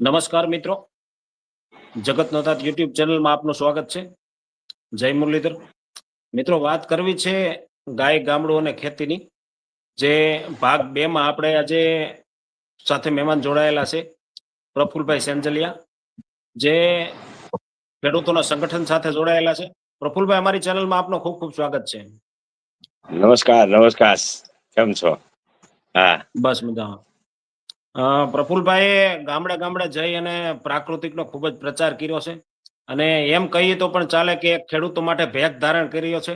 નમસ્કાર મિત્રો. જગત નોતાત યુટ્યુબ ચેનલમાં આપનું સ્વાગત છે. જય મુરલીધર. મિત્રો વાત કરવી છે ગાય ગામડું અને ખેતીની. જે ભાગ બે માં આપણે આજે સાથે મહેમાન જોડાયેલા છે. પ્રફુલભાઈ સેન્જલિયા જે ખેડૂતોના સંગઠન સાથે જોડાયેલા છે. પ્રફુલભાઈ અમારી ચેનલમાં આપનો ખૂબ ખૂબ સ્વાગત છે. નમસ્કાર નમસ્કાર. કેમ છો? હા. બસ મજામાં. પ્રફુલભાઈએ ગામડે ગામડે જઈ અને પ્રાકૃતિકનો ખૂબ જ પ્રચાર કર્યો છે. અને એમ કહીએ તો પણ ચાલે કે ખેડૂતો માટે ભેગ ધારણ કર્યો છે.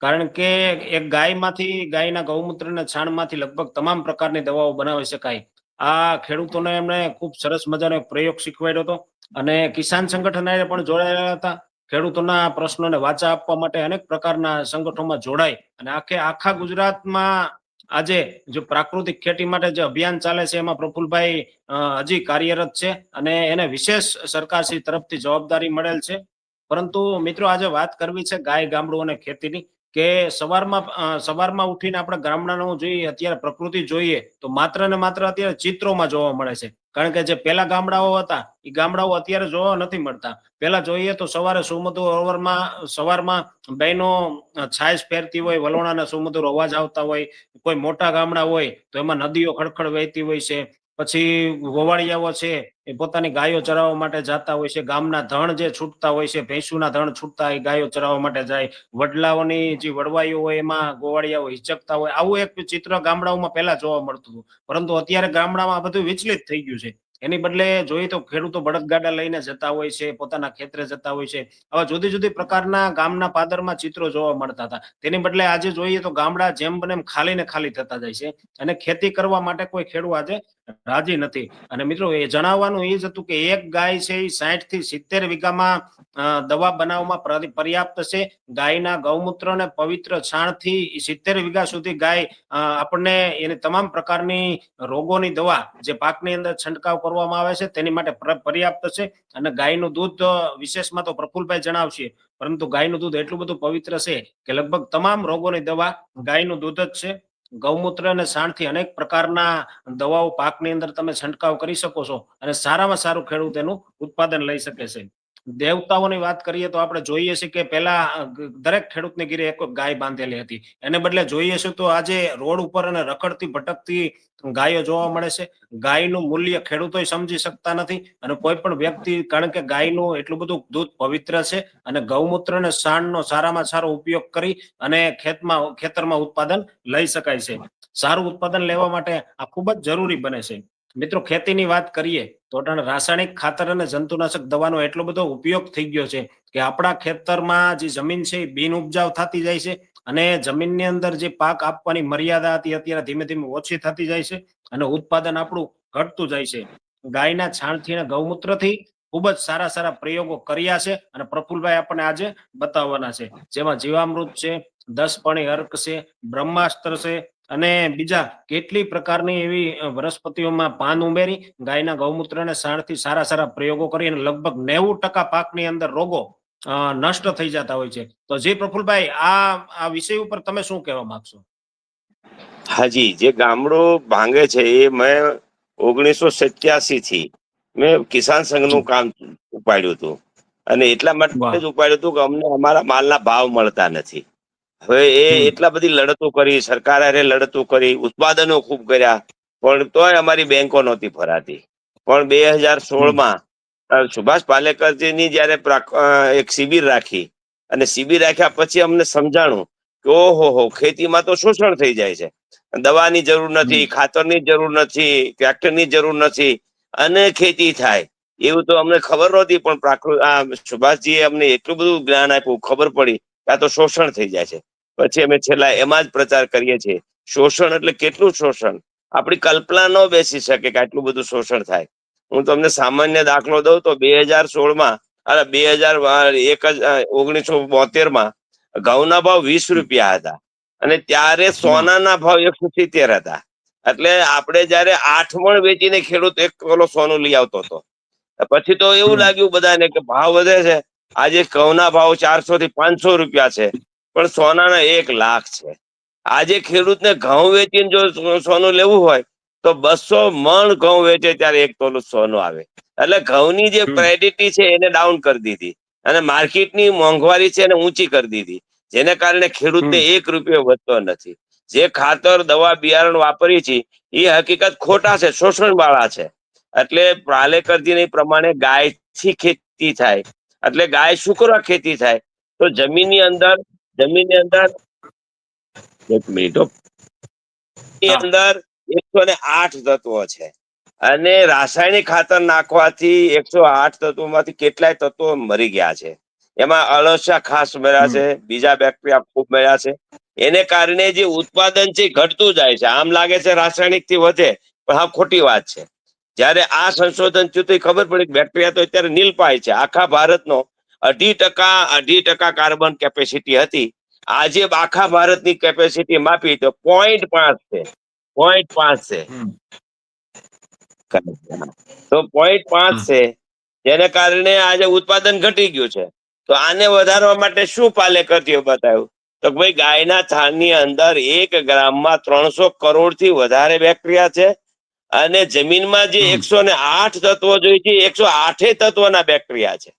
કારણ કે એક ગાયમાંથી, ગાયના ગૌમૂત્રના છાણમાંથી લગભગ તમામ પ્રકારની દવાઓ બનાવી શકાય. આ ખેડૂતોને એમણે ખૂબ સરસ મજાનો પ્રયોગ શીખવાડ્યો હતો. અને કિસાન સંગઠન પણ જોડાયેલા હતા. ખેડૂતોના પ્રશ્નોને વાચા આપવા માટે અનેક પ્રકારના સંગઠનોમાં જોડાય. અને આખે, આખા ગુજરાતમાં આજે જો પ્રાકૃતિક ખેતી માટે જે અભિયાન ચાલે છે, એમાં પ્રફુલભાઈ હજી કાર્યરત છે અને એને વિશેષ સરકારશ્રી તરફથી જવાબદારી મળેલ છે. પરંતુ મિત્રો, આજે વાત કરવી છે ગાય, ગામડું અને ખેતીની. કે સવારમાં સવારમાં ઉઠીને આપણે ગામડાનું જોઈએ અત્યારે પ્રકૃતિ જોઈએ, તો માત્ર ને માત્ર અત્યારે ચિત્રોમાં જોવા મળે છે. કારણ કે જે પેલા ગામડાઓ હતા એ ગામડાઓ અત્યારે જોવા નથી મળતા. પેલા જોઈએ તો સવારે સુમધુર અવરમાં સવારમાં બહેનો છાશ પહેરતી હોય, વલોણાના સુમધુર અવાજ આવતા હોય. કોઈ મોટા ગામડા હોય, તો એમાં નદીઓ ખડખડ વહેતી હોય છે. પછી ગોવાળિયાઓ છે એ પોતાની ગાયો ચરાવવા માટે જતા હોય છે. ગામના ધણ જે છૂટતા હોય છે, ભેંસુના ધણ છૂટતા એ ગાયો ચરાવવા માટે જાય. વડલાઓની જે વડવાઈઓ હોય એમાં ગોવાળિયાઓ હિચકતા હોય. આવું એક ચિત્ર ગામડાઓમાં પહેલા જોવા મળતું હતું. પરંતુ અત્યારે ગામડામાં બધું વિચલિત થઈ ગયું છે. એની બદલે જોઈએ તો ખેડૂતો બળદગાડા લઈને જતા હોય છે, પોતાના ખેતરે જતા હોય છે. આવા જુદી જુદી પ્રકારના ગામના પાદરમાં ચિત્રો જોવા મળતા હતા. તેની બદલે આજે જોઈએ તો ગામડા જેમ બને એમ ખાલી ને ખાલી થતા જાય છે. અને ખેતી કરવા માટે કોઈ ખેડૂત આજે રાજી નથી. અને મિત્રો, એ જણાવવાનું એ જ હતું કે એક ગાય છે એ સાઠથી સિત્તેર વીઘામાં દવા બનાવવામાં પર્યાપ્ત છે. ગાયના ગૌમૂત્ર અને પવિત્ર છાણથી સિત્તેર વીઘા સુધી ગાય આપણને એની તમામ પ્રકારની રોગોની દવા જે પાકની અંદર છંટકાવ કરવામાં આવે છે, તેની માટે પર્યાપ્ત છે. અને ગાયનું દૂધ વિશેષમાં તો પ્રફુલભાઈ જણાવશે. પરંતુ ગાયનું દૂધ એટલું બધું પવિત્ર છે કે લગભગ તમામ રોગોની દવા ગાયનું દૂધ જ છે. ગૌમૂત્ર અને સાણથી અનેક પ્રકારના દવાઓ પાકની અંદર તમે છંટકાવ કરી શકો છો અને સારામાં સારું ખેડૂત એનું ઉત્પાદન લઈ શકે છે. દેવતાઓની વાત કરીએ તો આપણે જોઈએ છીએ કે પહેલા દરેક ખેડૂતની ઘીરે એક ગાય બાંધેલી હતી. એને બદલે જોઈએ છે તો આજે રોડ ઉપર અને રખડતી, ભટકતી ગાયો જોવા મળે છે. ગાયનું મૂલ્ય ખેડૂતો સમજી શકતા નથી અને કોઈ પણ વ્યક્તિ, કારણ કે ગાયનું એટલું બધું દૂધ પવિત્ર છે અને ગૌમૂત્ર અને સાણનો સારામાં સારો ઉપયોગ કરી અને ખેતમાં, ખેતરમાં ઉત્પાદન લઈ શકાય છે. સારું ઉત્પાદન લેવા માટે આ ખૂબ જ જરૂરી બને છે. મિત્રો, ખેતીની વાત કરીએ તો રાસાયણિક ખાતર અને જંતુનાશક દવાનો એટલો બધો ઉપયોગ થઈ ગયો છે કે આપણા ખેતરમાં જે જમીન છે એ બિન ઉપજાવ થતી જાય છે અને જમીનની અંદર જે પાક આપવાની મર્યાદા હતી અત્યારે ધીમે ધીમે ઓછી થતી જાય છે અને ઉત્પાદન આપણું ઘટતું જાય છે. ગાયના છાણથી અને ગૌમૂત્રથી ખૂબ જ સારા સારા પ્રયોગો કર્યા છે અને પ્રફુલભાઈ આપણને આજે બતાવવાના છે. જેમાં જીવામૃત છે દસ પાણી અર્ક છે, બ્રહ્માસ્ત્ર છે અને બીજા કેટલી પ્રકારની એવી વનસ્પતિઓમાં પાન ઉમેરી ગાયના ગૌમૂત્રને સાણથી સારા સારા પ્રયોગો કરી અને લગભગ નેવું ટકા પાકની અંદર રોગો નષ્ટ થઈ જતા હોય છે. તો જી પ્રફુલભાઈ આ આ વિષય ઉપર તમે શું કહેવા માંગશો? હાજી જે ગામડો ભાંગે છે એ મેં ઓગણીસો સત્યાસી થી મેં કિસાન સંઘનું કામ ઉપાડ્યું હતું. અને એટલા માટે. જ ઉપાડ્યું હતું કે અમને અમારા માલના ભાવ મળતા નથી. હવે એ એટલા બધી લડતો કરી સરકાર અરે લડતો કરી ઉત્પાદનો ખૂબ કર્યા. પણ તોય અમારી બેંકો નહોતી ભરાતી. પણ બે હજાર સોળમાં સુભાષ પાલેકરજીની જયારે એક શિબિર રાખી અને શિબિર રાખ્યા પછી અમને સમજાણું કે ઓહો હો ખેતીમાં તો શોષણ થઈ જાય છે. દવાની જરૂર નથી ખાતરની જરૂર નથી ટ્રેક્ટરની જરૂર નથી અને ખેતી થાય. એવું તો અમને ખબર નહોતી પણ પ્રાકૃત આ સુભાષજીએ અમને એટલું બધું જ્ઞાન આપ્યું ખબર પડી કે આ તો શોષણ થઈ જાય છે. પછી અમે છેલ્લા એમાં જ પ્રચાર કરીએ છીએ. શોષણ એટલે કેટલું શોષણ? આપણી કલ્પના ન બેસી શકે કે આટલું બધું શોષણ થાય. હું તમને સામાન્ય દાખલો દઉં તો બે હજાર સોળમાં અરે બે હજાર એક ઓગણીસો બોતેરમાં ઘઉંના ભાવ વીસ રૂપિયા હતા અને ત્યારે સોનાના ભાવ એકસો સિત્તેર હતા. એટલે આપણે જયારે આઠ મણ વેચીને ખેડૂત એક કિલો સોનું લઈ આવતો હતો. પછી તો એવું લાગ્યું બધાને કે ભાવ વધે છે. આજે ઘઉંના ભાવ ચારસો થી પાંચસો રૂપિયા છે. પણ સોનાના એક લાખ છે. આજે ખેડૂતને ઘઉં વેચીને જો સોનું લેવું હોય તો બસો મણ ઘઉં વેચે ત્યારે એક તોલું સોનું આવે. એટલે ઘઉંની જે. ક્રેડિટી છે એને ડાઉન કરી દીધી. અને માર્કેટની મોંઘવારી છે એને ઊંચી કરી દીધી. જેને કારણે ખેડૂતને એક રૂપિયો વધતો નથી. જે ખાતર દવા બિયારણ વાપરી છે એ હકીકત ખોટા છે શોષણ વાળા છે. એટલે પાલેકરજી પ્રમાણે ગાયથી ખેતી થાય. એટલે ગાય શુક્ર ખેતી થાય. તો જમીનની અંદર જમીનની અંદર એક મિનિટ. અંદર એકસો ને આઠ તત્વો છે. અને રાસાયણિક ખાતર નાખવાથી એકસો આઠ તત્વોમાંથી કેટલાય તત્વો મરી ગયા છે. એમાં અળસિયા ખાસ મળ્યા છે બીજા બેક્ટેરિયા ખૂબ મળ્યા છે. એને કારણે જે ઉત્પાદન છે ઘટતું જાય છે. આમ લાગે છે રાસાયણિકથી વધે પણ હા ખોટી વાત છે. જ્યારે આ સંશોધન થયું તો ખબર પડી બેક્ટેરિયા તો અત્યારે નીલપાય છે. આખા ભારતનો અઢી ટકા અઢી ટકા કાર્બન કેપેસિટી હતી. આજે આખા ભારતની કેપેસિટી માપી તો પોઈન્ટ પાંચ છે. પોઈન્ટ પાંચ છે. તો પોઈન્ટ પાંચ છે. જેને કારણે આજે ઉત્પાદન ઘટી ગયું છે. તો આને વધારવા માટે શું પાલેકરજીએ બતાવ્યું? તો ભાઈ ગાયના છાણની અંદર એક ગ્રામમાં ત્રણસો કરોડથી વધારે બેક્ટેરિયા છે અને જમીનમાં જે એકસો ને આઠ તત્વો જોઈએ છે એકસો આઠે તત્વના બેક્ટેરિયા છે.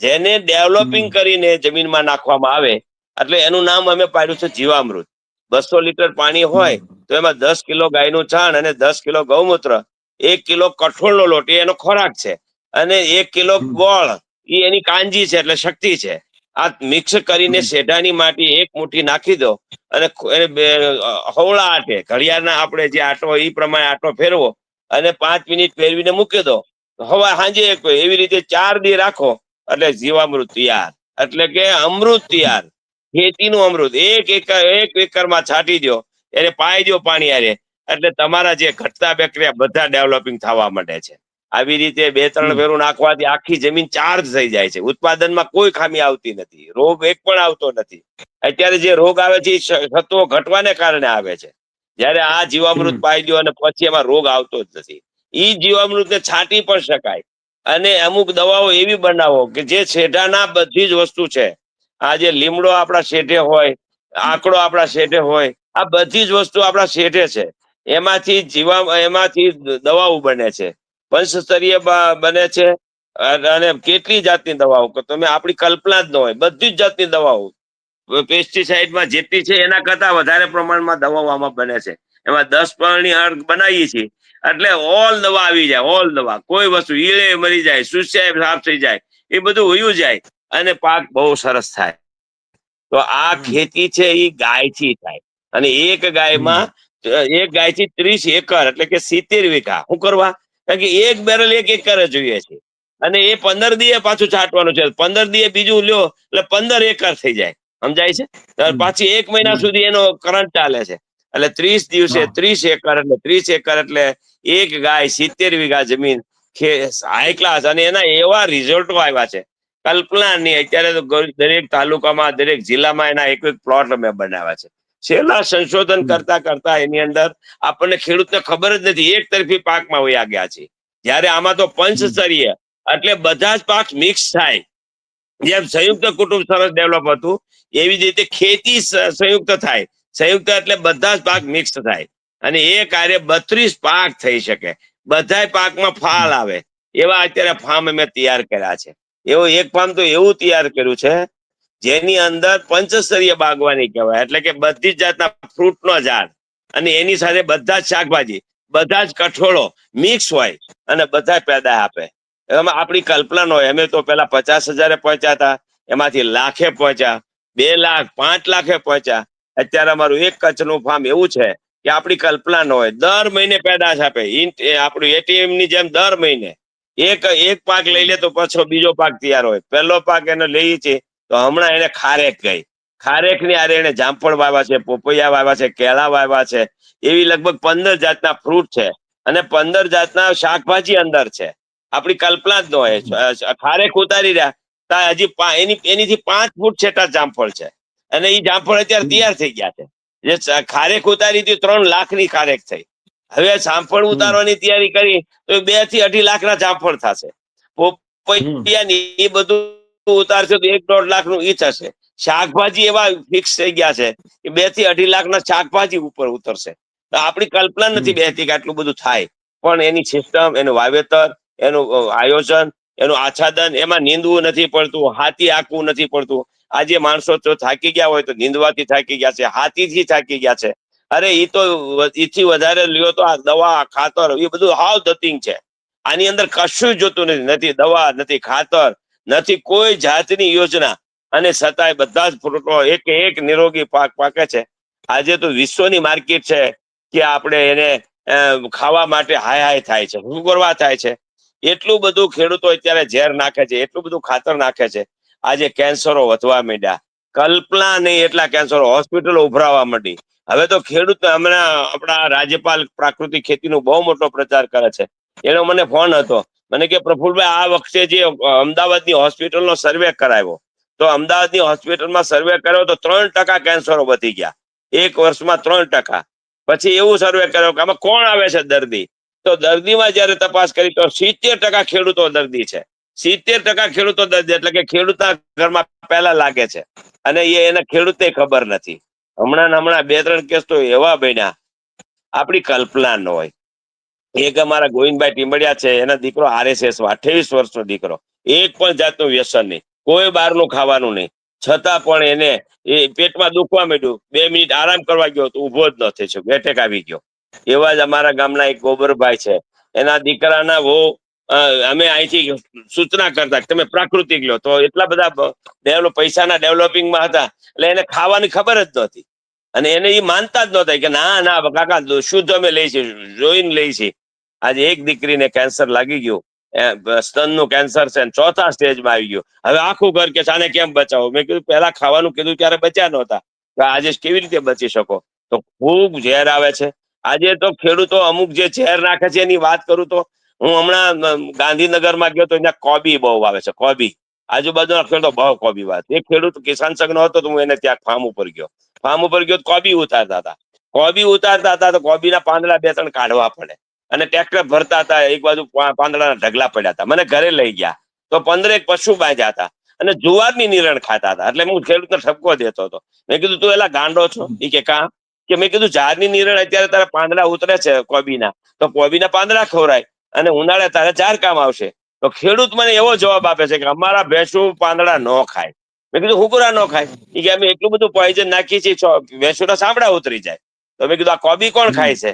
જેને ડેવલપિંગ કરીને જમીનમાં નાખવામાં આવે એટલે એનું નામ અમે પાડ્યું છે જીવામૃત. બસો લીટર પાણી હોય તો એમાં દસ કિલો ગાયનું છાણ અને દસ કિલો ગૌમૂત્ર એક કિલો કઠોળનો લોટ એનો ખોરાક છે. અને એક કિલો બળ ગોળ એ એની કાંજી છે એટલે શક્તિ છે. આ મિક્સ કરીને. શેઢાની માટી એક મુઠ્ઠી નાખી દો અને હવળા આટે ઘડિયાળના આપણે જે આટો એ પ્રમાણે આટો ફેરવો અને પાંચ મિનિટ ફેરવીને મૂકી દો. હવા સાંજે એક એવી રીતે ચાર દી રાખો એટલે જીવામૃત તૈયાર. એટલે કે અમૃત તૈયાર. ખેતીનું અમૃત. એક એકર એક એકરમાં છાંટી દો. એને પાઈ દો પાણી આરે એટલે તમારા જે ઘટતા બેક્ટેરિયા બધા ડેવલપિંગ થવા માંડે છે. આવી રીતે બે ત્રણ. ફેરું નાખવાથી આખી જમીન ચાર્જ થઈ જાય છે. ઉત્પાદનમાં કોઈ ખામી આવતી નથી. રોગ એક પણ આવતો નથી. અત્યારે જે રોગ આવે છે એ શ- ઘટવાને કારણે આવે છે. જ્યારે આ જીવામૃત પાઈ દો અને પછી એમાં રોગ આવતો જ નથી. ઈ જીવામૃતને છાંટી પણ શકાય. અને અમુક દવાઓ એવી બનાવો કે જે શેઢાના બધી જ વસ્તુ છે. આ જે લીમડો આપણા શેઠે હોય, આંકડો આપણા શેઢે હોય, આ બધી જ વસ્તુ આપણા શેઢે છે. એમાંથી જીવા, એમાંથી દવાઓ બને છે. પંચસ્તરીય બને છે. અને કેટલી જાતની દવાઓ? તમે આપણી કલ્પના જ ન હોય. બધી જ જાતની દવાઓ. પેસ્ટિસાઇડમાં જેટલી છે એના કરતા વધારે પ્રમાણમાં દવાઓ આમાં બને છે. એમાં દસ પરણી અર્ક બનાવીએ છીએ. એટલે ઓલ દવા આવી જાય ઓલ દવા. કોઈ વસ્તુ ઈળે મરી જાય સુસ્યાય સાફ થઈ જાય એ બધું વયું જાય અને પાક બહુ સરસ થાય. તો આ ખેતી છે એ ગાયથી થાય. અને એક ગાયમાં એક એક ગાયથી ત્રીસ એકર એટલે કે સિત્તેર વીઘા. શું કરવા? કારણ કે એક બેરલ એક એકર જ જોઈએ છે. અને એ પંદર દીએ પાછું છાંટવાનું છે. પંદર દીએ બીજું લ્યો એટલે પંદર એકર થઈ જાય. સમજાય છે? પાછી એક મહિના સુધી એનો કરંટ ચાલે છે. એટલે ત્રીસ દિવસે ત્રીસ એકર એટલે ત્રીસ એકર એટલે એક ગાય સિત્તેર વીઘા જમીન હાઈ ક્લાસ અને એના એવા રિઝલ્ટો આવ્યા છે. કલ્પના નહીં અત્યારે તો દરેક તાલુકામાં દરેક જિલ્લામાં એના એક એક પ્લોટ અમે બનાવ્યા છે. છેલ્લા સંશોધન કરતા કરતા એની અંદર આપણને ખેડૂતને ખબર જ નથી. એક તરફી પાકમાં હોય ગયા છે. જ્યારે આમાં તો પંચસ્તરીય એટલે બધા જ પાક મિક્સ થાય. જેમ સંયુક્ત કુટુંબ સરસ ડેવલપ હતું એવી જ રીતે ખેતી સંયુક્ત થાય. સંયુક્ત એટલે બધા જ પાક મિક્સ થાય. અને એ કાર્ય બત્રીસ પાક થઈ શકે. બધાય પાકમાં ફાલ આવે. એવા અત્યારે ફાર્મ અમે તૈયાર કર્યા છે. એવો એક ફાર્મ તો એવું તૈયાર કર્યું છે, જેની અંદર પંચસ્તરીય બાગવાની કહેવાય. એટલે કે બધી જ જાતના ફ્રૂટ નો ઝાડ. અને એની સાથે બધા જ શાકભાજી, બધા જ કઠોળો મિક્સ હોય અને બધા પેદા આપે. એમાં આપણી કલ્પના ન હોય. અમે તો પેલા પચાસ હજારે પહોંચ્યા હતા. એમાંથી લાખે પહોંચ્યા. બે લાખ, પાંચ લાખે પહોંચ્યા. અત્યારે અમારું એક કચ્છનું ફાર્મ એવું છે કે આપણી કલ્પના ન હોય. દર મહિને પેદાશ આપે. આપણું એટીએમની જેમ દર મહિને. એક એક પાક લઈ લે તો પાછો બીજો પાક તૈયાર હોય. પહેલો પાક એને લઈએ છીએ તો હમણાં એને ખારેક ગઈ ખારેકની આરે એને જામફળ વાવ્યા છે, પોપૈયા વાવ્યા છે, કેળા વાવ્યા છે. એવી લગભગ પંદર જાતના ફ્રૂટ છે અને પંદર જાતના શાકભાજી અંદર છે. આપણી કલ્પના જ ન હોય. ખારેક ઉતારી રહ્યા. તા હજી એની, એનીથી પાંચ ફૂટ છેટા જામફળ છે. અને એ જામફળ અત્યારે તૈયાર થઈ ગયા છે. જે ખારેક ઉતારી હતી ત્રણ લાખની ખારેક થઈ. હવે જામફળ ઉતારવાની તૈયારી કરી તો બેથી અઢી લાખ ના જામફળ થશે. પોપૈયાની એ બધું ઉતારશે તો એક દોઢ લાખનું ઈ થશે. શાકભાજી એવા ફિક્સ થઈ ગયા છે કે બેથી અઢી લાખ ના શાકભાજી ઉપર ઉતરશે. તો આપણી કલ્પના નથી બેસતી કે આટલું બધું થાય. પણ એની સિસ્ટમ એનું વાવેતર એનું આયોજન એનું આચ્છાદન એમાં નીંદવું નથી પડતું, હાથી આંકવું નથી પડતું. આજે માણસો તો થાકી ગયા હોય તો નીંદવાથી થાકી ગયા છે, હાથીથી થાકી ગયા છે. અરે એ તો એથી વધારે લ્યો તો આ દવા, ખાતર એ બધું હાવ ધતિંગ છે. આની અંદર કશું જોતું નથી નથી દવા, નથી ખાતર, નથી કોઈ જાતની યોજના. અને છતાંય બધા જ ફ્રૂટો એક એક નિરોગી પાક પાકે છે. આજે તો વિશ્વની માર્કેટ છે કે આપણે એને ખાવા માટે હાય હાય થાય છે શું કરવા થાય છે. એટલું બધું ખેડૂતો અત્યારે ઝેર નાખે છે, એટલું બધું ખાતર નાખે છે. આજે કેન્સરો વધવા માંડ્યા. કલ્પના નહીં એટલા કેન્સરો, હોસ્પિટલો ઉભરાવા માંડી. હવે તો ખેડૂત હમણાં આપણા રાજ્યપાલ પ્રાકૃતિક ખેતીનો બહુ મોટો પ્રચાર કરે છે. એનો મને ફોન હતો. મને કે, પ્રફુલભાઈ, આ વખતે જે અમદાવાદની હોસ્પિટલનો સર્વે કરાવ્યો. તો અમદાવાદની હોસ્પિટલમાં સર્વે કર્યો તો ત્રણ ટકા કેન્સરો વધી ગયા. એક વર્ષમાં ત્રણ ટકા. પછી એવું સર્વે કર્યો કે, આમાં કોણ આવે છે દર્દી? તો દર્દીમાં જયારે તપાસ કરી તો સિત્તેર ટકા ખેડૂતો દર્દી છે. સિત્તેર ટકા ખેડૂતો દર્દી એટલે કે ખેડૂતના ઘરમાં પહેલા લાગે છે. અને એ એને ખેડૂતે ખબર નથી. હમણાં હમણાં બે ત્રણ કેસ તો એવા બન્યા. આપણી કલ્પના ન હોય. એક અમારા ગોવિંદભાઈ ટીમ્બડિયા છે, એના દીકરો આરએસએસમાં, અઠ્યાવીસ વર્ષનો દીકરો. એક પણ જાતનું વ્યસન નહીં. કોઈ બહારનું ખાવાનું નહીં. છતાં પણ એને એ પેટમાં દુખવા માંડ્યું. બે મિનિટ આરામ કરવા ગયો તો ઊભો જ ન થઈ શક્યો. એટેક આવી ગયો. એવા જ અમારા ગામના એક ગોબરભાઈ છે. એના દીકરાના વો અમે અહીંથી સૂચના કરતા તમે પ્રાકૃતિક લો. તો એટલા બધા ડેવલપ પૈસાના ડેવલપિંગમાં હતા. એટલે એને ખાવાની ખબર જ નહોતી. અને એને એ માનતા જ નહોતા કે ના ના કાકા શુદ્ધ અમે લઈ જોઈને લઈ છીએ. આજે એક દીકરીને કેન્સર લાગી ગયું. એ સ્તનનું કેન્સર છે ચોથા સ્ટેજમાં આવી ગયું. હવે આખું ઘર કે આને કેમ બચાવો? મેં કીધું, પહેલા ખાવાનું કીધું ત્યારે બચ્યા નહોતા. આજે કેવી રીતે બચી શકો? તો ખૂબ ઝેર આવે છે. આજે તો ખેડૂતો અમુક જે ઝેર નાખે છે એની વાત કરું તો હું હમણાં ગાંધીનગર ગાંધીનગરમાં ગયો તો ત્યાં કોબી બહુ આવે છે, કોબી. આજુબાજુના ખેડૂતો બહુ કોબી વાત. એક ખેડૂત કિસાન સંઘનો હતો તો હું એને ત્યાં ફાર્મ ઉપર ગયો. ફાર્મ ઉપર ગયો કોબી ઉતારતા હતા. કોબી ઉતારતા હતા તો કોબીના પાંદડા બે ત્રણ કાઢવા પડે. અને ટ્રેક્ટર ભરતા હતા, એક બાજુ પાંદડાના ઢગલા પડ્યા હતા. મને ઘરે લઈ ગયા. તો પંદરેક પશુ બાંધ્યા હતા. અને જુવારની નિરણ ખાતા હતા. એટલે હું ખેડૂતને ઠપકો દેતો હતો. મેં કીધું, તું એલા ગાંડો છો? એ કે, કા? કે મેં કીધું ઝાડની નીરણ અત્યારે તારા પાંદડા ઉતરે છે કોબીના. તો કોબીના પાંદડા ખવરાય અને ઉનાળે તારે ચાર કામ આવશે. તો ખેડૂત મને એવો જવાબ આપે છે કે અમારા ભેંસું પાંદડા ન ખાય. મેં કીધું હુકરા ન ખાય. એ કે અમે એટલું બધું પોઈઝન નાખીએ છીએ ભેંસુના સાંભળા ઉતરી જાય. તો મેં કીધું આ કોબી કોણ ખાય છે?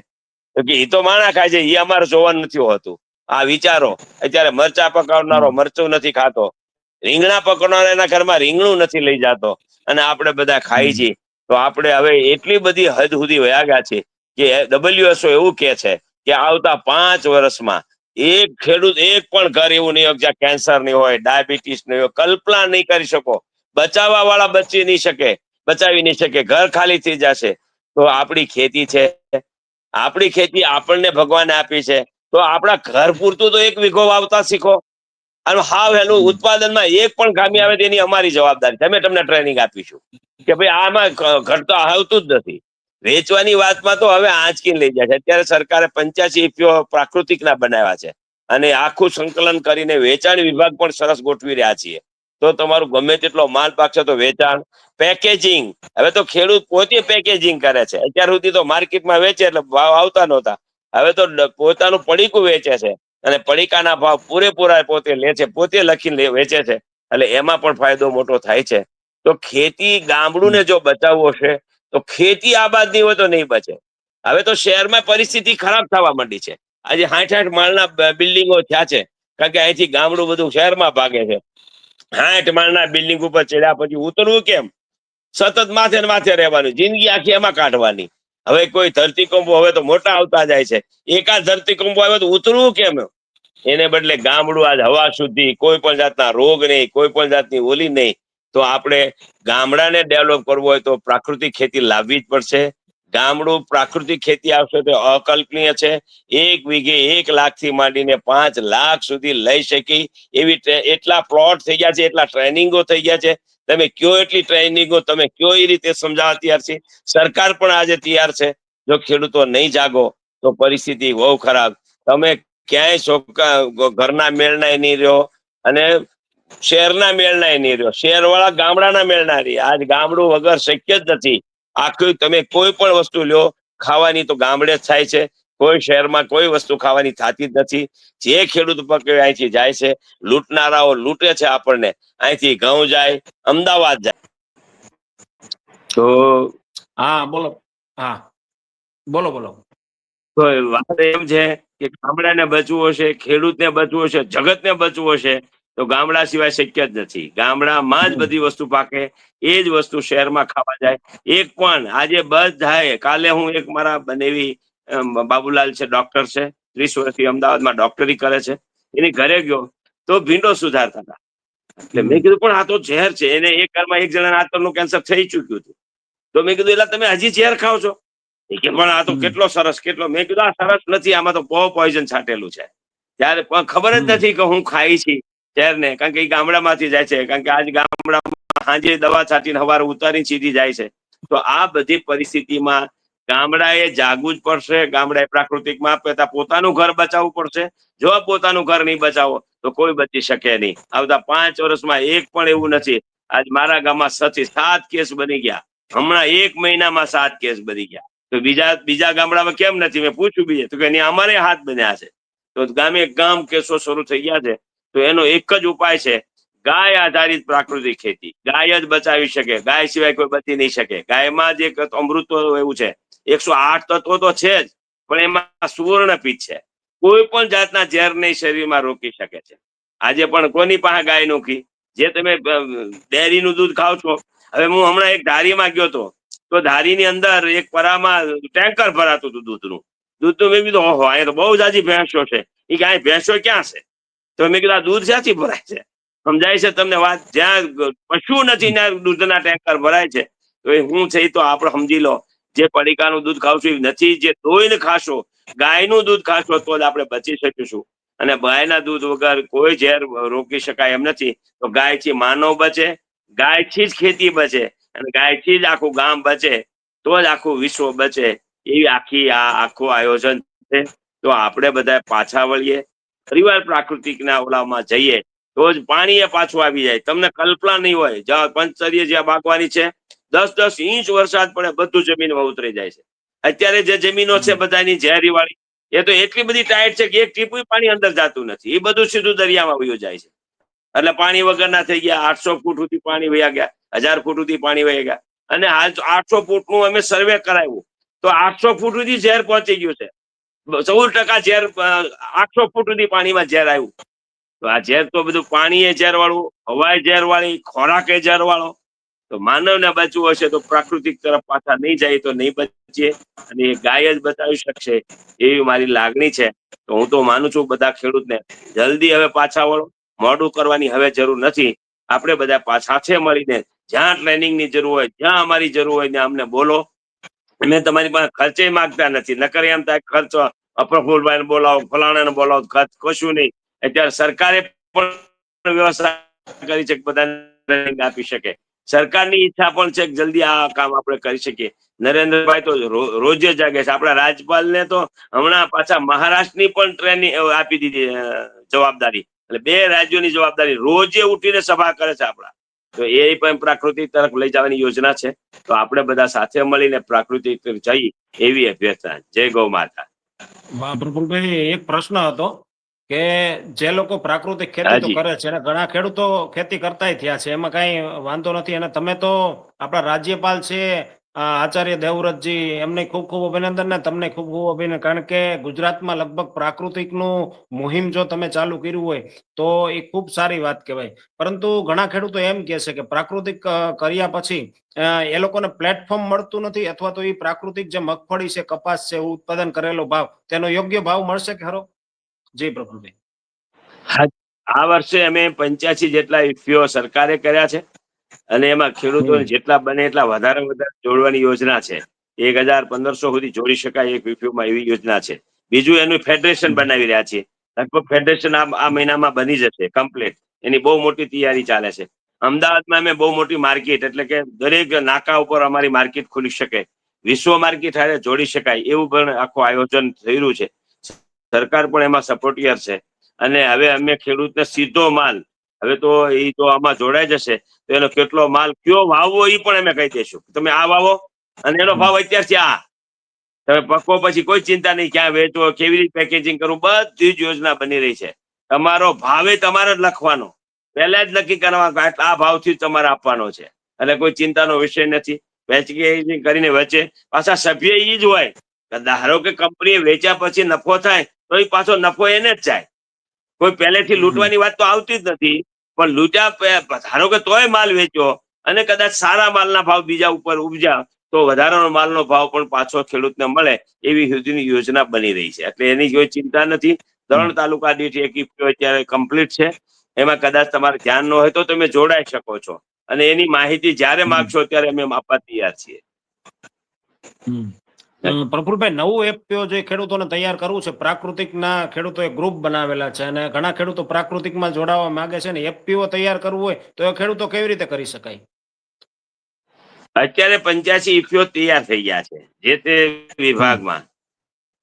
તો કે એ તો માણા ખાય છે એ અમારે જોવાનું નથી હોતું. આ વિચારો. અત્યારે મરચા પકડનારો મરચું નથી ખાતો. રીંગણા પકડનારો એના ઘરમાં રીંગણું નથી લઈ જાતો. અને આપણે બધા ખાઈ છીએ. તો આપણે હવે એટલી બધી હદ સુધી વયા ગયા છે કે ડબલ્યુએસઓ એવું કે છે કે આવતા પાંચ વર્ષમાં એક ખેડૂત, એક પણ ઘર એવું નહીં હોય જ્યાં કેન્સર નહીં હોય ડાયાબિટીસ નહીં હોય, કલ્પના નહીં કરી શકો. બચાવવા વાળા બચી નહીં શકે. બચાવી નહીં શકે. ઘર ખાલી થઈ જશે. તો આપણી ખેતી છે. આપણી ખેતી આપણને ભગવાને આપી છે. તો આપણા ઘર પૂરતું તો એક વીઘો વાવતા શીખો. અને હાવ એનું ઉત્પાદનમાં એક પણ ખામી આવે તેની અમારી જવાબદારી છે. અમે તમને ટ્રેનિંગ આપીશું. કે ભાઈ આમાં ઘટતો આવતું જ નથી. વેચવાની વાતમાં તો હવે આંચકી લઈ જાય છે. અત્યારે સરકારે પંચ્યાસી ઇફીઓ પ્રાકૃતિકના બનાવ્યા છે. અને આખું સંકલન કરીને વેચાણ વિભાગ પણ સરસ ગોઠવી રહ્યા છીએ. તો તમારું ગમે તેટલો માલ પાકશે તો વેચાણ પેકેજિંગ હવે તો ખેડૂત પોતે પેકેજિંગ કરે છે. અત્યાર સુધી તો માર્કેટમાં વેચે એટલે ભાવ આવતા નહોતા. હવે તો પોતાનું પડીકું વેચે છે. અને પડીકાના ભાવ પૂરેપૂરા પોતે લે છે પોતે લખીને વેચે છે. એટલે એમાં પણ ફાયદો મોટો થાય છે. તો ખેતી ગામડુંને જો બચાવવો છે તો ખેતી આબાદ નહીં હોય તો નહીં બચે. હવે તો શહેરમાં પરિસ્થિતિ ખરાબ થવા માંડી છે. આજે હાઠ આઠ માળના બિલ્ડિંગો થયા છે. કારણ કે અહીંથી ગામડું બધું શહેરમાં ભાગે છે. હાઠ માળના બિલ્ડિંગ ઉપર ચડ્યા પછી ઉતરવું કેમ? સતત માથે ને માથે રહેવાનું જિંદગી આખી એમાં કાઢવાની. હવે કોઈ ધરતીકંપો હવે તો મોટા આવતા જાય છે. એકાદ ધરતીકંપો આવે તો ઉતરવું કેમ? એને બદલે ગામડું આજ હવા શુદ્ધિ, કોઈ પણ જાતના રોગ નહીં, કોઈ પણ જાતની ઓલી નહીં. તો આપણે ગામડાને ડેવલપ કરવું હોય તો પ્રાકૃતિક ખેતી લાવવી જ પડશે. ગામડું પ્રાકૃતિક ખેતી આવશે તે અકલ્પનીય છે. એક વીઘે એક લાખથી માંડીને પાંચ લાખ સુધી લઈ શકી. એવી એટલા પ્લોટ થઈ ગયા છે, એટલા ટ્રેનિંગો થઈ ગયા છે. તમે કયો એટલી ટ્રેનિંગો, તમે કયો એ રીતે સમજાવવા તૈયાર છે? સરકાર પણ આજે તૈયાર છે. જો ખેડૂતો નહીં જાગો, તો પરિસ્થિતિ બહુ ખરાબ. તમે ક્યાંય છોકરા ઘરના મેળના નહીં રહ્યો અને શહેરના મેળના નહીં રહ્યો. શહેર વાળા ગામડાના મેળના રહી આજ ગામડું વગર શક્ય જ નથી. આખું તમે કોઈ પણ વસ્તુ લ્યો ખાવાની તો ગામડે જ થાય છે. કોઈ શહેરમાં કોઈ વસ્તુ ખાવાની થતી જ નથી. જે ખેડૂત પકવે અહીંથી જાય છે લૂંટનારાઓ લૂંટે છે આપણને. અહીંથી ઘઉં જાય અમદાવાદ જાય. તો હા બોલો. હા. બોલો બોલો. તો વાત એમ છે કે ગામડાને બચવું હશે ખેડૂતને બચવું હશે જગતને બચવું હશે. તો ગામડા સિવાય શક્ય જ નથી. ગામડામાં જ બધી વસ્તુ પાકે એ જ વસ્તુ શહેરમાં ખાવા જાય. એક પણ આજે બધાએ કાલે હું એક મારા બનેવી બાબુલાલ છે ડોક્ટર છે ત્રીસ વર્ષથી અમદાવાદમાં ડોક્ટરી કરે છે. એની ઘરે ગયો તો ભીંડો સુધારતા હતા. એટલે મેં કીધું પણ આ તો ઝેર છે. એને એક ઘરમાં એક જણાને આંતરનું કેન્સર થઈ ચૂક્યું હતું. તો મેં કીધું એટલે તમે હજી ઝેર ખાવ છો? એ કે પણ આ તો કેટલો સરસ કેટલો. મેં કીધું આ સરસ નથી આમાં તો બહુ પોઈઝન છાંટેલું છે. ત્યારે પણ ખબર જ નથી કે હું ખાઈ છી. ઝેર ને, કારણ કે એ ગામડામાંથી જાય છે, કારણ કે આજ ગામડામાં સાંજે દવા છાંટીને સવારે ઉતારી સીધી જાય છે. તો આ બધી પરિસ્થિતિમાં ગામડાએ જાગવું જ પડશે, ગામડાએ પ્રાકૃતિકમાં પેતા પોતાનું ઘર બચાવવું પડશે. જો પોતાનું ઘર નહીં બચાવો, તો કોઈ બચી શકે નહીં. આવતા પાંચ વર્ષમાં એક પણ એવું નથી. આજ મારા ગામમાં સથી સાત કેસ બની ગયા. હમણાં એક મહિનામાં સાત કેસ બની ગયા. તો બીજા બીજા ગામડામાં કેમ નથી? મેં પૂછ્યું બીજે. તો કે અમારે હાથ બન્યા છે. તો ગામે ગામ કેસો શરૂ થઈ ગયા છે. તો એનો એક જ ઉપાય છે, ગાય આધારિત પ્રાકૃતિક ખેતી. ગાય જ બચાવી શકે, ગાય સિવાય કોઈ બચી નહીં શકે. ગાયમાં જ એક અમૃત એવું છે, એકસો આઠ તત્વો તો છે જ, પણ એમાં સુવર્ણપીત છે. કોઈ પણ જાતના ઝેરને શરીરમાં રોકી શકે છે. આજે પણ કોની પાસે ગાયનું ઘી જે તમે ડેરીનું દૂધ ખાવ છો. હવે હું હમણાં એક ધારીમાં ગયો તો તો ધારીની અંદર એક પરામાં ટેન્કર ભરાતું હતું દૂધનું. દૂધનું મેં કીધું, ઓહો, અહીંયા તો બહુ જાજી ભેંસો છે. એ ગાય ભેંસો ક્યાં છે? તો મેં કીધું, આ દૂધ ક્યાંથી ભરાય છે? સમજાય છે તમને વાત? જ્યાં પશુ નથી, ત્યાં દૂધના ટેન્કર ભરાય છે. તો એ હું છે એ તો આપણે સમજી લો. જે પડીકાનું દૂધ ખાવશું એ નથી, જે ધોઈને ખાશો, ગાયનું દૂધ ખાશો, તો જ આપણે બચી શકીશું. અને ગાયના દૂધ વગર કોઈ ઝેર રોકી શકાય એમ નથી. તો ગાયથી માનવ બચે, ગાયથી જ ખેતી બચે, અને ગાયથી જ આખું ગામ બચે, તો જ આખું વિશ્વ બચે. એવી આખી આ આખું આયોજન છે. તો આપણે બધા પાછા વળીએ. પરિવાર પ્રાકૃતિકના ઓલામાં જઈએ તો જ પાણી એ પાછું આવી જાય. તમને કલ્પના નહીં હોય, જ્યાં પંચતરીય જ્યાં બાગવાની છે દસ દસ ઇંચ વરસાદ પડે, બધું જમીન ઉતરી જાય છે. અત્યારે જે જમીનો છે બધાની ઝેરી વાળી એ તો એટલી બધી ટાઈટ છે કે એક ટીપું પાણી અંદર જતું નથી. એ બધું સીધું દરિયામાં વયું જાય છે. એટલે પાણી વગરના થઈ ગયા, આઠસો ફૂટ સુધી પાણી વયા ગયા, હજાર ફૂટ સુધી પાણી વહી ગયા. અને આઠસો ફૂટનું અમે સર્વે કરાવ્યું. તો આઠસો ફૂટ સુધી ઝેર પહોંચી ગયું છે. ચૌદ ટકા ઝેર આઠસો ફૂટ સુધી પાણીમાં ઝેર આવ્યું. તો આ ઝેર તો બધું પાણી એ ઝેર વાળું હવાએ ઝેર વાળી ખોરાક ઝેર વાળો તો માનવને બચવું હશે તો પ્રાકૃતિક તરફ પાછા નહીં જાય તો નહીં બચીએ. અને એ ગાય જ બતાવી શકશે એવી મારી લાગણી છે. તો હું તો માનું છું બધા ખેડૂતને, જલ્દી હવે પાછા વળો. મોડું કરવાની હવે જરૂર નથી. આપણે બધા પાછા છે મળીને. જ્યાં ટ્રેનિંગની જરૂર હોય, જ્યાં અમારી જરૂર હોય ત્યાં અમને બોલો. અમે તમારી પાસે ખર્ચે માંગતા નથી. નકર એમ થાય ખર્ચ અપ્રફુલભાઈને બોલાવો, ફલાણાને બોલાવો, ખર્ચ કશું નહીં. અત્યારે સરકારે પણ વ્યવસ્થા કરી છે બધાને આપી શકે. સરકારની ઈચ્છા પણ છે કે જલ્દી આ કામ આપણે કરી શકીએ. નરેન્દ્રભાઈ તો રોજે જાગે છે. આપણા રાજ્યપાલને તો હમણાં પાછા મહારાષ્ટ્રની પણ ટ્રેનિંગ આપી દીધી જવાબદારી. એટલે બે રાજ્યોની જવાબદારી રોજે ઉઠીને સભા કરે છે આપણા. તો એ પણ પ્રાકૃતિક તરફ લઈ જવાની યોજના છે. તો આપણે બધા સાથે મળીને પ્રાકૃતિક તરફ જઈ એવી અભ્યર્થના. જય ગૌ માતા. વાહ પ્રફુલભાઈ એક પ્રશ્ન હતો કે જે લોકો પ્રાકૃતિક ખેતી તો કરે છે અને ઘણા ખેડૂતો ખેતી કરતા થયા છે. એમાં કઈ વાંધો નથી. અને તમે તો આપણા રાજ્યપાલ છે આચાર્ય દેવવ્રતજી એમને ખૂબ ખૂબ અભિનંદન ને તમને ખૂબ ખૂબ અભિનંદન. કારણ કે ગુજરાતમાં લગભગ પ્રાકૃતિકનું મુહિમ જો તમે ચાલુ કર્યું હોય, તો એ ખૂબ સારી વાત કહેવાય. પરંતુ ઘણા ખેડૂતો એમ કહે છે કે પ્રાકૃતિક કર્યા પછી એ લોકોને પ્લેટફોર્મ મળતું નથી અથવા તો એ પ્રાકૃતિક જે મગફળી છે, કપાસ છે ઉત્પાદન કરેલો ભાવ, તેનો યોગ્ય ભાવ મળશે કે ખરો? જય પ્રફુલભાઈ આ વર્ષે અમે પંચ્યાસી જેટલા ઇફ્યો સરકારે કર્યા છે. અને એમાં ખેડૂતોને જેટલા બને એટલા વધારે વધારે જોડવાની યોજના છે. એક હજાર પંદરસો સુધી જોડી શકાય એક ઇફ્યુમાં એવી યોજના છે. બીજું એનું ફેડરેશન બનાવી રહ્યા છીએ. લગભગ ફેડરેશન આ આ મહિનામાં બની જશે કમ્પ્લીટ એની બહુ મોટી તૈયારી ચાલે છે. અમદાવાદમાં અમે બહુ મોટી માર્કેટ એટલે કે દરેક નાકા ઉપર અમારી માર્કેટ ખુલી શકે. વિશ્વ માર્કેટ હારે જોડી શકાય એવું પણ આખું આયોજન થઈ રહ્યું છે. સરકાર પણ એમાં સપોર્ટિયર છે. અને હવે અમે ખેડૂતને સીધો માલ હવે તો એ તો આમાં જોડાઈ જશે. તો એનો કેટલો માલ કયો વાવવો એ પણ અમે કહી દઈશું. તમે આ વાવો અને એનો ભાવ અત્યારથી આ. તમે પક્કો પછી કોઈ ચિંતા નહીં ક્યાં વેચવો કેવી રીતે પેકેજિંગ કરવું બધી જ યોજના બની રહી છે. તમારો ભાવે તમારે જ લખવાનો. પહેલા જ નક્કી કરવાનો આ ભાવથી જ તમારે આપવાનો છે. એટલે કોઈ ચિંતાનો વિષય નથી. વેચી કરીને વચ્ચે પાછા સભ્ય એ જ હોય. ધારો કે કંપનીએ વેચ્યા પછી નફો થાય તો એ પાછો નફો એને જ જાય. કોઈ પહેલેથી લૂંટવાની વાત તો આવતી જ નથી. પણ લૂંટ્યા ધારો કે તોય માલ વેચ્યો અને કદાચ સારા માલના ભાવ બીજા ઉપર ઉપજા તો વધારાનો માલનો ભાવ પણ પાછો ખેડૂતને મળે એવી સુધીની યોજના બની રહી છે. એટલે એની કોઈ ચિંતા નથી. ત્રણ તાલુકા દીઠ એક અત્યારે કમ્પ્લીટ છે. એમાં કદાચ તમારે ધ્યાન ન હોય તો તમે જોડાઈ શકો છો. અને એની માહિતી જ્યારે માગશો ત્યારે અમે આપવા તૈયાર છીએ. પ્રફુલભાઈ નવું એફપીઓ જે ખેડૂતોને તૈયાર કરવું છે પ્રાકૃતિકના ખેડૂતોએ ગ્રુપ બનાવેલા છે અને ઘણા ખેડૂતો પ્રાકૃતિકમાં જોડાવા માંગે છે ને એફપીઓ તૈયાર કરવું હોય તો એ ખેડૂતો કેવી રીતે કરી શકાય? અત્યારે પંચ્યાસી ઇફીઓ તૈયાર થઈ ગયા છે જે તે વિભાગમાં.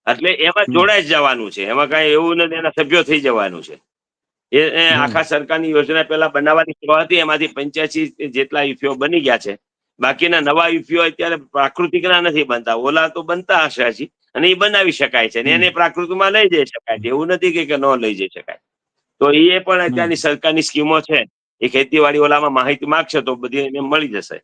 એટલે એમાં જોડાઈ જવાનું છે એમાં કઈ એવું નથી એના સભ્યો થઈ જવાનું છે. એ. આખા સરકારની યોજના પેલા બનાવવાની હતી એમાંથી પંચ્યાસી જેટલા ઇફીઓ બની ગયા છે. બાકીના નવા યુપીઓ અત્યારે પ્રાકૃતિકના નથી બનતા. ઓલા તો બનતા હશે હજી. અને એ બનાવી શકાય છે. અને એને પ્રાકૃતિકમાં લઈ જઈ શકાય છે. એવું નથી કે- ન લઈ જઈ શકાય. તો એ પણ અત્યારની સરકારની સ્કીમો છે. એ ખેતીવાડી ઓલામાં માહિતી માગશે તો બધી એને મળી જશે.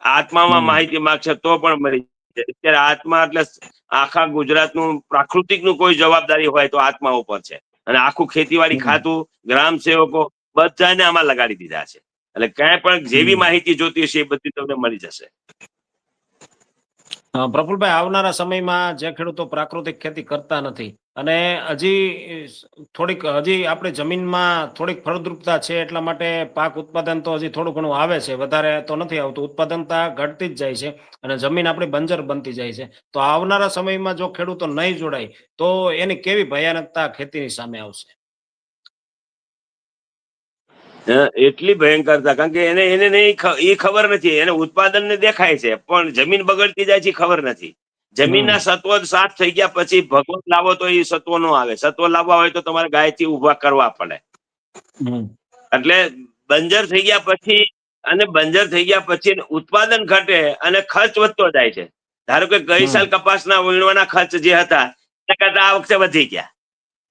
આત્મામાં. માહિતી માગશે તો પણ મળી જશે. અત્યારે આત્મા એટલે આખા ગુજરાતનું પ્રાકૃતિકનું કોઈ જવાબદારી હોય તો આત્મા ઉપર છે. અને આખું ખેતીવાડી ખાતું ગ્રામ સેવકો બધાને આમાં લગાડી દીધા છે. એટલે ક્યાંય પણ જેવી માહિતી જોતી હશે એ બધી તમને મળી જશે. પ્રફુલભાઈ આવનારા સમયમાં જે ખેડૂતો પ્રાકૃતિક ખેતી કરતા નથી અને હજી થોડીક હજી આપણે જમીનમાં થોડીક ફળદ્રુપતા છે એટલા માટે પાક ઉત્પાદન તો હજી થોડું ઘણું આવે છે વધારે તો નથી આવતું. ઉત્પાદનતા ઘટતી જ જાય છે અને જમીન આપણી બંજર બનતી જાય છે. તો આવનારા સમયમાં જો ખેડૂતો નહીં જોડાય તો એની કેવી ભયાનકતા ખેતીની સામે આવશે? એટલી ભયંકરતા કારણ કે એને એને એ ખબર નથી એને ઉત્પાદન ને દેખાય છે પણ જમીન બગડતી જાય છે ખબર નથી. જમીનના સત્વો સાફ થઈ ગયા પછી ભગવત લાવો તો એ સત્વો નો આવે સત્વો લાવવા હોય તો તમારે ગાયથી ઊભા કરવા પડે. એટલે બંજર થઈ ગયા પછી અને બંજર થઈ ગયા પછી ઉત્પાદન ઘટે અને ખર્ચ વધતો જાય છે. ધારો કે ગઈ. સાલ કપાસના વીણવાના ખર્ચ જે હતા એના કરતા આ વખતે વધી ગયા.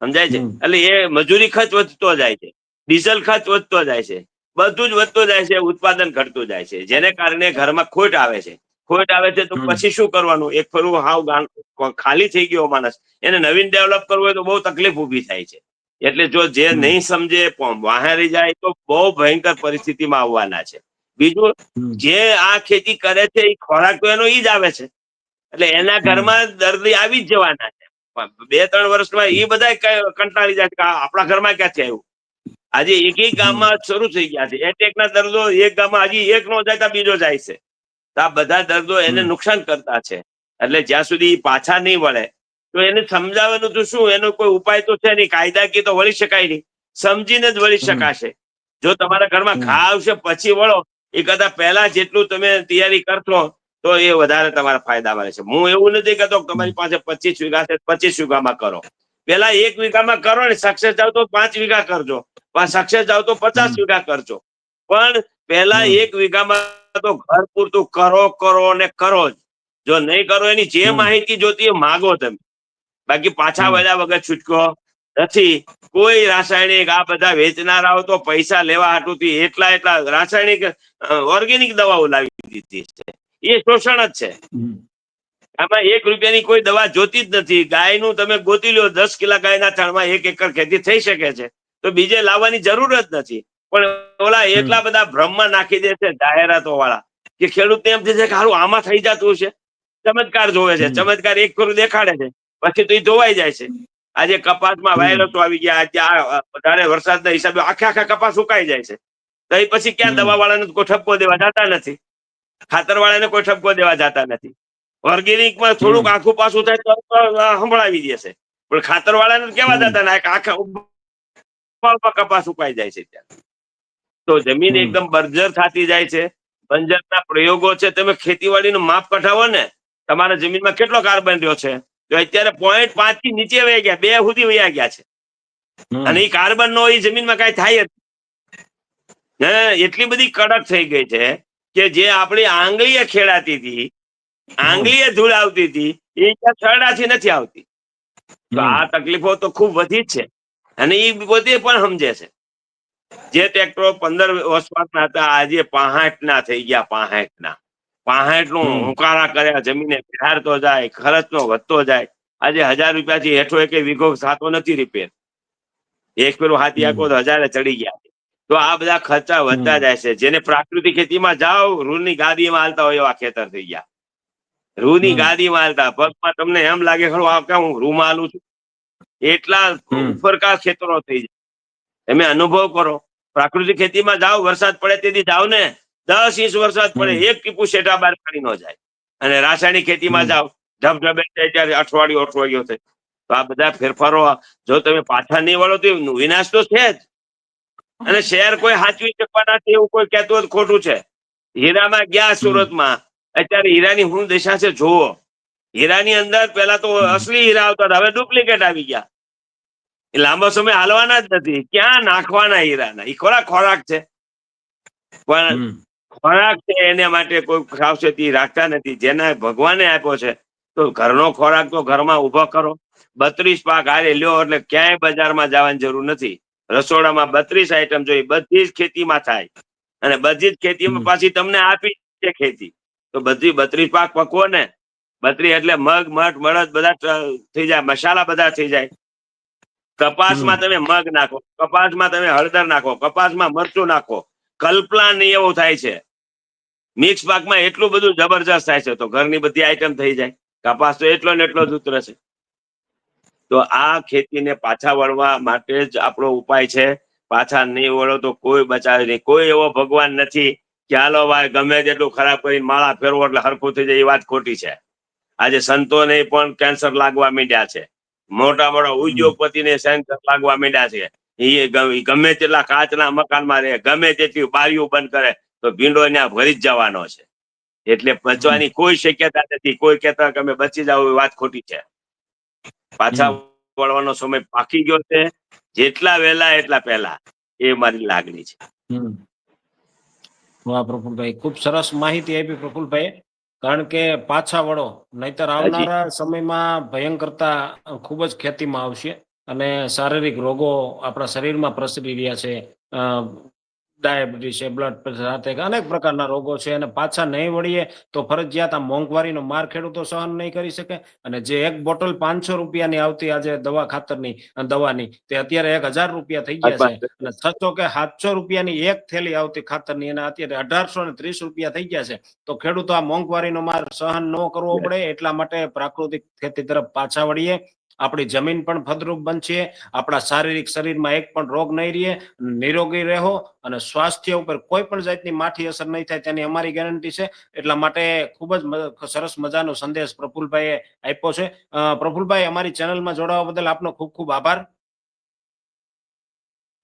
સમજાય છે? એટલે એ મજૂરી ખર્ચ વધતો જાય છે. ડીઝલ ખર્ચ વધતો જાય છે. બધું જ વધતું જાય છે ઉત્પાદન ઘટતું જાય છે. જેને કારણે ઘરમાં ખોટ આવે છે. ખોટ આવે છે તો પછી શું કરવાનું? એક ફરવું હાવ ખાલી થઈ ગયો માણસ. એને નવીન ડેવલપ કરવું હોય તો બહુ તકલીફ ઊભી થાય છે. એટલે જો જે નહીં સમજે વાહારી જાય તો બહુ ભયંકર પરિસ્થિતિમાં આવવાના છે. બીજું જે આ ખેતી કરે છે એ ખોરાક તો એનો ઈ જ આવે છે. એટલે એના ઘરમાં દર્દી આવી જ જવાના છે. બે ત્રણ વર્ષમાં એ બધા કંટાળી જાય કે આપણા ઘરમાં ક્યાંથી આવ્યું? આજે એક એક ગામમાં શરૂ થઈ ગયા છે. એટેક ના દર્દો એક ગામમાં હજી એક નો જાય બીજો જાય છે. તો આ બધા દર્દો એને નુકસાન કરતા છે. એટલે જ્યાં સુધી પાછા નહીં વળે તો એને સમજાવવાનું તો શું એનો કોઈ ઉપાય તો છે નહીં. કાયદાકીય તો વળી શકાય નહીં. સમજીને જ વળી શકાશે. જો તમારા ઘરમાં. ઘા આવશે પછી વળો. એ કરતા પહેલા જેટલું તમે તૈયારી કરશો તો એ વધારે તમારા ફાયદા મળે છે. હું એવું નથી કહેતો તમારી પાસે પચીસ વીઘા છે પચીસ વીઘામાં કરો. પેલા એક વીઘામાં કરો ને સક્સેસ જાવ તો પાંચ વીઘા કરજો. સક્સેસ જાવ તો પચાસ વીઘા કરજો. પણ પેલા એક વીઘામાં તો ઘર પૂરતું કરો કરો ને કરો જ. જો નહીં કરો એની જે માહિતી જોતી એ માગો તમે. બાકી પાછા. વળ્યા વગર છૂટકો નથી. કોઈ રાસાયણિક આ બધા વેચનારાઓ તો પૈસા લેવા હાટુથી એટલા એટલા રાસાયણિક ઓર્ગેનિક દવાઓ લાવી દીધી છે. એ શોષણ જ છે. આમાં એક રૂપિયાની કોઈ દવા જોતી જ નથી. ગાયનું તમે ગોતી લો દસ કિલા ગાયના થણમાં એક એકર ખેતી થઈ શકે છે. તો બીજે લાવવાની જરૂર જ નથી. પણ ઓલા એટલા બધા ભ્રમમાં નાખી દે છે જાહેરાતો વાળા. કે ખેડૂત એમ થશે કે હારું આમાં થઈ જતું છે ચમત્કાર જોવે છે. ચમત્કાર એક કરું દેખાડે છે. પછી તો એ ધોવાઈ જાય છે. આજે કપાસમાં વાયરસો આવી ગયા. આજે વધારે વરસાદના હિસાબે આખે આખા કપાસ સુકાઈ જાય છે. તો એ પછી ક્યાં દવા વાળાને કોઈ ઠપકો દેવા જતા નથી. ખાતર વાળાને કોઈ ઠપકો દેવા જતા નથી. ઓર્ગેનિકમાં થોડુંક આખું પાછું થાય તો સંભળાવી દેશે. પણ ખાતર વાળાને કેવા. જતા ને આખા કપાસ ઉપાઈ જાય છે ત્યાં. તો જમીન એકદમ બર્જર થતી જાય છે. બંજરના પ્રયોગો છે તમે ખેતીવાડીનું માપ કઢાવો ને તમારા જમીનમાં કેટલો કાર્બન રહ્યો છે? તો અત્યારે પોઈન્ટ પાંચથી નીચે વહી ગયા બે સુધી વહી ગયા છે. અને એ કાર્બન નો એ જમીનમાં કઈ થાય એટલી બધી કડક થઈ ગઈ છે કે જે આપણી આંગળીએ ખેડાતી હતી આંગળીએ ધૂળ આવતી હતી એ અહીંયા સરળતાથી નથી આવતી. તો આ તકલીફો તો ખૂબ વધી જ છે. અને એ પોતે પણ સમજે છે. જે ટ્રેક્ટરો પંદર વર્ષના હતા આજે પાસઠ ના થઈ ગયા પાસઠ ના પાસઠનું હુકારા કર્યા જમીને બિહારતો જાય ખર્ચ નો વધતો જાય. આજે હજાર રૂપિયાથી હેઠો એક વીઘો થતો નથી રિપેર એક પેલું હાથી આખો તો હજારે ચડી ગયા. તો આ બધા ખર્ચા વધતા જાય છે. જેને પ્રાકૃતિક ખેતીમાં જાઓ રૂની ગાદીમાં હાલતા હોય એવા ખેતર થઈ ગયા. રૂની ગાદી માલતા પગમાં તમને એમ લાગે ખરું આ કે હું રૂ માલું છું? એટલા. ઉપરકા ખેતરો થઈ જાય. તમે અનુભવ કરો. પ્રાકૃતિક ખેતીમાં જાઓ વરસાદ પડે તેથી જાઓ ને દસ ઇંચ વરસાદ પડે એક ટીપુ શેઠા બાર કાઢી ન જાય. અને રાસાયણિક ખેતીમાં જાઓ ધબધબે થાય ત્યારે અઠવાડિયું અઠવાડિયું થાય તો આ બધા ફેરફારો જો તમે પાછા નહીં વળો તો વિનાશ તો છે જ. અને શહેર કોઈ હાચવી શકવાના નથી એવું કોઈ કહેતું ખોટું છે. હીરામાં ગયા સુરતમાં અત્યારે હીરાની હું દશા છે જોવો હીરાની અંદર પેલા તો અસલી હીરા આવતા હતા હવે ડુપ્લિકેટ આવી ગયા. એ લાંબો સમય હાલવાના જ નથી. ક્યાં નાખવાના હીરાના? એ ખોરાક ખોરાક છે. પણ ખોરાક છે એને માટે કોઈ સાવચેતી રાખતા નથી. જેના ભગવાને આપ્યો છે તો ઘરનો ખોરાક તો ઘરમાં ઊભો કરો. બત્રીસ પાક હારે લ્યો એટલે ક્યાંય બજારમાં જવાની જરૂર નથી. રસોડામાં બત્રીસ આઈટમ જોઈ બધી જ ખેતીમાં થાય. અને બધી જ ખેતીમાં પાછી તમને આપી છે ખેતી. તો બધી બત્રીસ પાક પકવો ને. બત્રી એટલે મગ મઠ મળદ બધા થઈ જાય મસાલા બધા થઈ જાય. કપાસમાં તમે મગ નાખો કપાસમાં તમે હળદર નાખો કપાસમાં મરચું નાખો. કલ્પના નહીં એવું થાય છે. મિક્સ પાકમાં એટલું બધું જબરજસ્ત થાય છે તો ઘરની બધી આઈટમ થઈ જાય. કપાસ તો એટલો ને એટલો જ ઉતરે છે. તો આ ખેતીને પાછા વળવા માટે જ આપણો ઉપાય છે. પાછા નહીં વળો તો કોઈ બચાવે નહીં. કોઈ એવો ભગવાન નથી. હાલો ભાઈ ગમે તેટલું ખરાબ કરીને માળા ફેરવો એટલે હરખું થઈ જાય એ વાત ખોટી છે. આજે સંતોને પણ કેન્સર લાગવા માંડ્યા છે. મોટા મોટા ઉદ્યોગપતિને કેન્સર લાગવા માંડ્યા છે. એ ગમે- તેટલા કાચના મકાનમાં રહે ગમે તેટલી બારીઓ બંધ કરે તો ભીંડો ત્યાં ભરી જ જવાનો છે. એટલે બચવાની કોઈ શક્યતા નથી. કોઈ કહેતા કે અમે બચી જાવ એ વાત ખોટી છે. પાછા વળવાનો સમય પાકી ગયો છે. જેટલા વહેલા એટલા પહેલા. એ મારી લાગણી છે. વાહ પ્રફુલભાઈ ખૂબ સરસ માહિતી આપી પ્રફુલભાઈ કારણ કે પાછા વળો નહીતર આવનારા સમયમાં ભયંકરતા ખૂબ જ ખેતીમાં આવશે અને શારીરિક રોગો આપણા શરીરમાં પ્રસરી રહ્યા છે. ડાયાબિટીસ છે બ્લડ પ્રેશર સાથે અનેક પ્રકારના રોગો છે અને પાછા નહીં વળીએ તો ફરજિયાત આ મોંઘવારીનો માર ખેડૂતો સહન નહીં કરી શકે. અને જે એક બોટલ પાંચસો રૂપિયાની આવતી આજે દવા ખાતરની અને દવાની તે અત્યારે એક હજાર રૂપિયા થઈ ગયા છે. અને છસો કે સાતસો રૂપિયાની એક થેલી આવતી ખાતરની અને અત્યારે અઢારસો ને ત્રીસ રૂપિયા થઈ ગયા છે. તો ખેડૂતો આ મોંઘવારીનો માર સહન ન કરવો પડે એટલા માટે પ્રાકૃતિક ખેતી તરફ પાછા વળીએ. આપણી જમીન પણ ફળદ્રુપ બનશે આપણા શારીરિક શરીરમાં એક પણ રોગ નહીં રહે નિરોગી રહો અને સ્વાસ્થ્ય ઉપર કોઈ પણ જાતની માઠી અસર નહીં થાય તેની અમારી ગેરંટી છે. એટલા માટે ખૂબ જ સરસ મજાનો સંદેશ પ્રફુલભાઈએ આપ્યો છે. પ્રફુલભાઈ અમારી ચેનલમાં જોડાવા બદલ આપનો ખૂબ ખૂબ આભાર.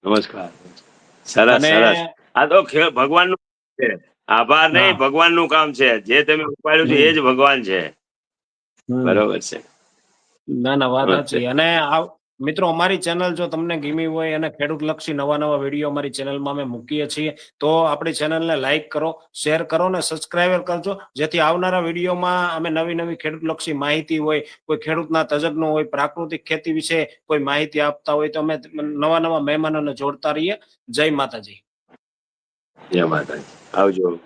નમસ્કાર. સરસ સરસ. આ તો ભગવાન ભગવાનનું આભાર નહીં ભગવાનનું કામ છે. જે તમે ઉપાડ્યું છે એ જ ભગવાન છે. બરોબર છે. ના ના વાત સાચી અને આ મિત્રો અમારી ચેનલ જો તમને ગમી હોય અને ખેડૂત લક્ષી નવા નવા વીડિયો અમારી ચેનલમાં અમે મૂકીએ છીએ તો આપણી ચેનલને લાઈક કરો શેર કરો ને સબસ્ક્રાઈબર કરજો. જેથી આવનારા વિડીયોમાં અમે નવી નવી ખેડૂત લક્ષી માહિતી હોય કોઈ ખેડૂતના તજજ્ઞો હોય પ્રાકૃતિક ખેતી વિશે કોઈ માહિતી આપતા હોય તો અમે નવા નવા મહેમાનોને જોડતા રહીએ. જય માતાજી. જય માતાજી. આવજો.